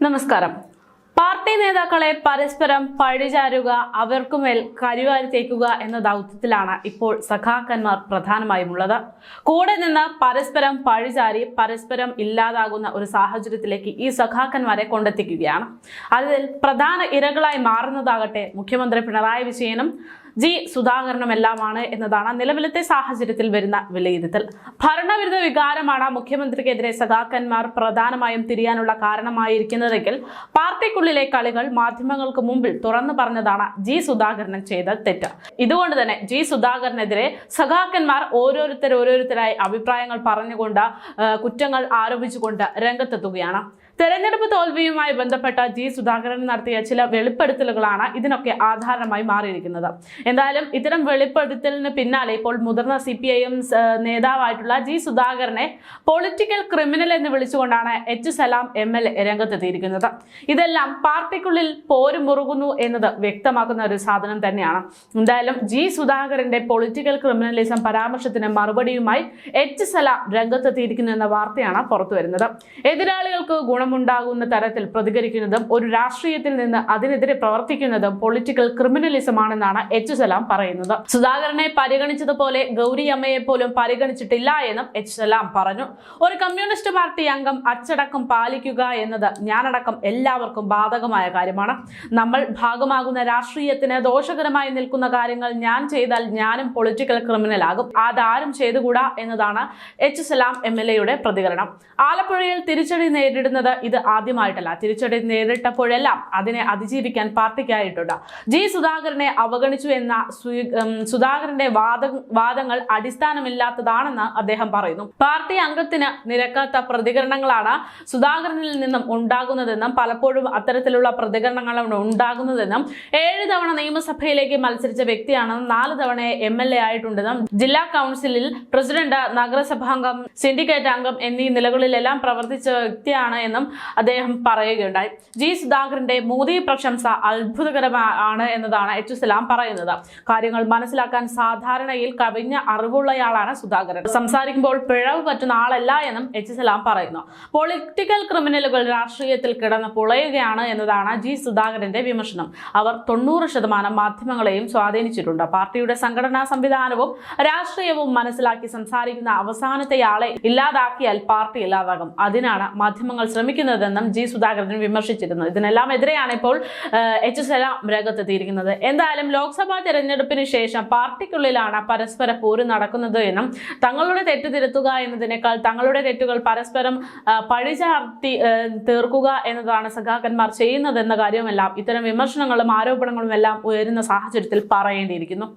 നമസ്കാരം. പാർട്ടി നേതാക്കളെ പരസ്പരം പഴിചാരുക അവർക്കുമേൽ കരിവാരി തേക്കുക എന്ന ദൗത്യത്തിലാണ് ഇപ്പോൾ സഖാക്കന്മാർ പ്രധാനമായും ഉള്ളത് കൂടെ നിന്ന് പരസ്പരം പഴിചാരി പരസ്പരം ഇല്ലാതാകുന്ന ഒരു സാഹചര്യത്തിലേക്ക് ഈ സഖാക്കന്മാരെ കൊണ്ടെത്തിക്കുകയാണ്. അതിൽ പ്രധാന ഇരകളായി മാറുന്നതാകട്ടെ മുഖ്യമന്ത്രി പിണറായി വിജയനും ജി സുധാകരനുമെല്ലാമാണ് എന്നതാണ് നിലവിലത്തെ സാഹചര്യത്തിൽ വരുന്ന വിലയിരുത്തൽ. ഭരണവിരുദ്ധ വികാരമാണ് മുഖ്യമന്ത്രിക്കെതിരെ സഖാക്കന്മാർ പ്രധാനമായും തിരിയാനുള്ള കാരണമായിരിക്കുന്നതെങ്കിൽ പാർട്ടിക്കുള്ളിലെ കളികൾ മാധ്യമങ്ങൾക്ക് മുമ്പിൽ തുറന്നു പറഞ്ഞതാണ് ജി സുധാകരൻ ചെയ്ത തെറ്റ്. ഇതുകൊണ്ട് തന്നെ ജി സുധാകരനെതിരെ സഖാക്കന്മാർ ഓരോരുത്തർ ഓരോരുത്തരായി അഭിപ്രായങ്ങൾ പറഞ്ഞുകൊണ്ട് കുറ്റങ്ങൾ ആരോപിച്ചുകൊണ്ട് രംഗത്തെത്തുകയാണ്. തെരഞ്ഞെടുപ്പ് തോൽവിയുമായി ബന്ധപ്പെട്ട ജി സുധാകരൻ നടത്തിയ ചില വെളിപ്പെടുത്തലുകളാണ് ഇതിനൊക്കെ ആധാരമായി മാറിയിരിക്കുന്നത്. എന്തായാലും ഇത്തരം വെളിപ്പെടുത്തലിന് പിന്നാലെ ഇപ്പോൾ മുതിർന്ന സി പി ഐ എം നേതാവായിട്ടുള്ള ജി സുധാകരനെ പൊളിറ്റിക്കൽ ക്രിമിനൽ എന്ന് വിളിച്ചുകൊണ്ടാണ് H Salam M L A രംഗത്തെത്തിയിരിക്കുന്നത്. ഇതെല്ലാം പാർട്ടിക്കുള്ളിൽ പോര് മുറുകുന്നു എന്നത് വ്യക്തമാക്കുന്ന ഒരു സാധനം തന്നെയാണ്. എന്തായാലും ജി സുധാകരന്റെ പൊളിറ്റിക്കൽ ക്രിമിനലിസം പരാമർശത്തിന് മറുപടിയുമായി എച്ച് സലാം രംഗത്തെത്തിയിരിക്കുന്നു എന്ന വാർത്തയാണ് പുറത്തു വരുന്നത് എതിരാളികൾക്ക് ഗുണമുണ്ടാകുന്ന തരത്തിൽ പ്രതികരിക്കുന്നതും ഒരു രാഷ്ട്രീയത്തിൽ നിന്ന് അതിനെതിരെ പ്രവർത്തിക്കുന്നതും പൊളിറ്റിക്കൽ ക്രിമിനലിസം ആണെന്നാണ് എച്ച് സലാം പറയുന്നത്. സുധാകരനെ പരിഗണിച്ചതുപോലെ ഗൗരി അമ്മയെ പോലും പരിഗണിച്ചിട്ടില്ല എന്നും എച്ച് സലാം പറഞ്ഞു. ഒരു കമ്മ്യൂണിസ്റ്റ് പാർട്ടി അംഗം അച്ചടക്കം പാലിക്കുക എന്നത് ഞാനടക്കം എല്ലാവർക്കും ബാധകമായ കാര്യമാണ്. നമ്മൾ ഭാഗമാകുന്ന രാഷ്ട്രീയത്തിന് ദോഷകരമായി നിൽക്കുന്ന കാര്യങ്ങൾ ഞാൻ ചെയ്താൽ ഞാനും പൊളിറ്റിക്കൽ ക്രിമിനൽ ആകും. അതാരും ചെയ്തുകൂടാ എന്നതാണ് എച്ച് സലാം എം എൽ എയുടെ പ്രതികരണം. ആലപ്പുഴയിൽ തിരിച്ചടി നേരിടുന്നത് ഇത് ആദ്യമായിട്ടല്ല. തിരിച്ചടി നേരിട്ടപ്പോഴെല്ലാം അതിനെ അതിജീവിക്കാൻ പാർട്ടിക്കായിട്ടുണ്ട്. ജി സുധാകരനെ അവഗണിച്ചു എന്ന സുധാകരന്റെ വാദ വാദങ്ങൾ അടിസ്ഥാനമില്ലാത്തതാണെന്ന് അദ്ദേഹം പറയുന്നു. പാർട്ടി അംഗത്തിന് നിരക്കാത്ത പ്രതികരണങ്ങളാണ് സുധാകരനിൽ നിന്നും ഉണ്ടാകുന്നതെന്നും പലപ്പോഴും അത്തരത്തിലുള്ള പ്രതികരണങ്ങളാണ് ഉണ്ടാകുന്നതെന്നും ഏഴ് തവണ നിയമസഭയിലേക്ക് മത്സരിച്ച വ്യക്തിയാണെന്നും നാല് തവണ എം എൽ എ ആയിട്ടുണ്ടെന്നും ജില്ലാ കൗൺസിലിൽ പ്രസിഡന്റ് നഗരസഭാംഗം സിൻഡിക്കേറ്റ് അംഗം എന്നീ നിലകളിലെല്ലാം പ്രവർത്തിച്ച വ്യക്തിയാണ് എന്നും അദ്ദേഹം പറയുകയുണ്ടായി. ജി. സുധാകരന്റെ മോദി പ്രശംസ അത്ഭുതകരമാണ് എന്നതാണ് എച്ച് സലാം പറയുന്നത്. കാര്യങ്ങൾ മനസ്സിലാക്കാൻ സാധാരണയിൽ കവിഞ്ഞ അറിവുള്ളയാളാണ് സുധാകരൻ. സംസാരിക്കുമ്പോൾ പിഴവ് പറ്റുന്ന ആളല്ല എന്നും എച്ച് സലാം പറയുന്നു. പൊളിറ്റിക്കൽ ക്രിമിനലുകൾ രാഷ്ട്രീയത്തിൽ കിടന്ന് പുളയുകയാണ് എന്നതാണ് ജി. സുധാകരന്റെ വിമർശനം. അവർ തൊണ്ണൂറ് ശതമാനം മാധ്യമങ്ങളെയും സ്വാധീനിച്ചിട്ടുണ്ട്. പാർട്ടിയുടെ സംഘടനാ സംവിധാനവും രാഷ്ട്രീയവും മനസ്സിലാക്കി സംസാരിക്കുന്ന അവസാനത്തെയാളെ ഇല്ലാതാക്കിയാൽ പാർട്ടി ഇല്ലാതാകും. അതിനാണ് മാധ്യമങ്ങൾ ശ്രമിക്കുന്നതെന്നും ജി സുധാകരൻ വിമർശിച്ചിരുന്നു. ഇതിനെല്ലാം എതിരെയാണ് ഇപ്പോൾ എച്ച് സലാം രംഗത്തെത്തിയിരിക്കുന്നത്. എന്തായാലും ലോക്സഭാ തെരഞ്ഞെടുപ്പിന് ശേഷം പാർട്ടിക്കുള്ളിലാണ് പരസ്പര പോര് നടക്കുന്നത് എന്നും തങ്ങളുടെ തെറ്റ് തിരുത്തുക എന്നതിനേക്കാൾ തങ്ങളുടെ തെറ്റുകൾ പരസ്പരം പഴിചാർത്തി തീർക്കുക എന്നതാണ് സഖാക്കന്മാർ ചെയ്യുന്നതെന്ന കാര്യമെല്ലാം ഇത്തരം വിമർശനങ്ങളും ആരോപണങ്ങളും എല്ലാം ഉയരുന്ന സാഹചര്യത്തിൽ പറയേണ്ടിയിരിക്കുന്നു.